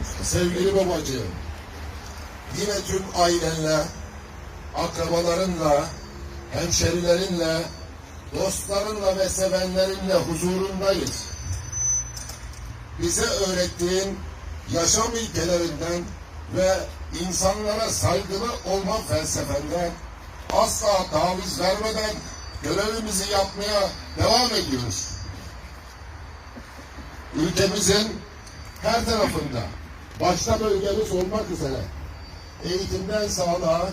usta. Sevgili babacığım, yine tüm ailenle, akrabalarınla, hemşerilerinle, dostlarınla ve sevenlerinle huzurundayız. Bize öğrettiğin yaşam ilkelerinden ve insanlara saygılı olma felsefenden asla taviz vermeden görevimizi yapmaya devam ediyoruz. Ülkemizin her tarafında, başta bölgemiz olmak üzere eğitimden sağlığa,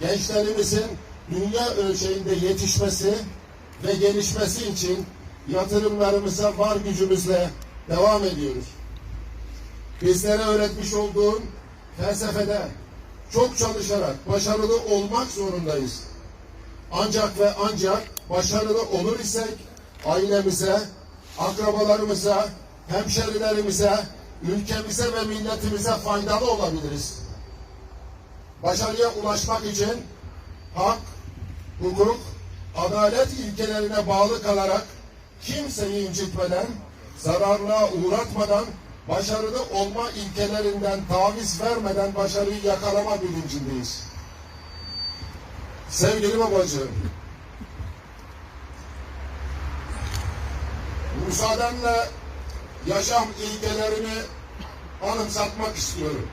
gençlerimizin dünya ölçeğinde yetişmesi ve gelişmesi için yatırımlarımıza var gücümüzle devam ediyoruz. Bizlere öğretmiş olduğun felsefede çok çalışarak başarılı olmak zorundayız. Ancak ve ancak başarılı olur isek ailemize, akrabalarımıza, hemşerilerimize, ülkemize ve milletimize faydalı olabiliriz. Başarıya ulaşmak için hak, hukuk, adalet ilkelerine bağlı kalarak kimseyi incitmeden, zararlığa uğratmadan, başarılı olma ilkelerinden taviz vermeden başarıyı yakalama bilincindeyiz. Sevgili babacığım, müsaadenle yaşam ilkelerimi anımsatmak istiyorum.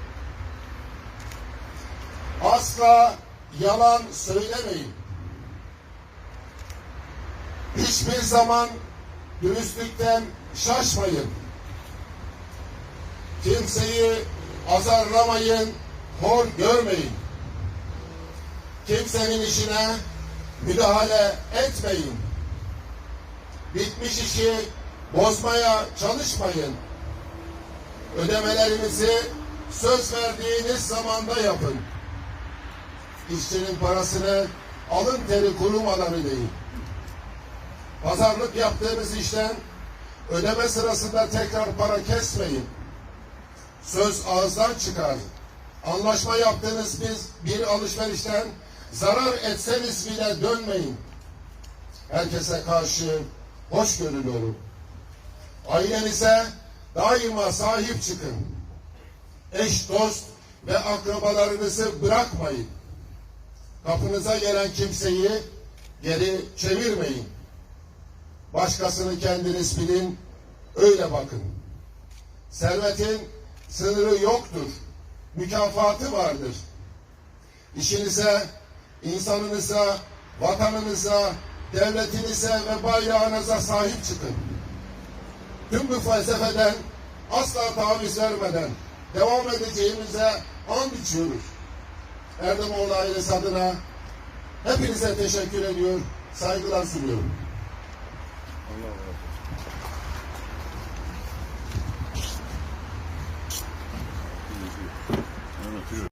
Asla yalan söylemeyin. Hiçbir zaman dürüstlükten şaşmayın. Kimseyi azarlamayın, hor görmeyin. Kimsenin işine müdahale etmeyin. Bitmiş işi bozmaya çalışmayın. Ödemelerinizi söz verdiğiniz zamanda yapın. İşçinin parasını alın teri kurumadan ödeyin. Pazarlık yaptığınız işten ödeme sırasında tekrar para kesmeyin. Söz ağızdan çıkar. Anlaşma yaptığınız biz bir alışverişten zarar etseniz bile dönmeyin. Herkese karşı hoşgörülü olun. Ailenize daima sahip çıkın. Eş, dost ve akrabalarınızı bırakmayın. Kapınıza gelen kimseyi geri çevirmeyin. Başkasını kendiniz bilin, öyle bakın. Servetin sınırı yoktur. Mükafatı vardır. İşinize, insanınıza, vatanınıza, devletinize ve bayrağınıza sahip çıkın. Tüm bu felsefeden asla taviz vermeden devam edeceğimize and içiyoruz. Erdemoğlu ailesi adına hepinize teşekkür ediyor, saygılar sunuyorum. Allah olsun.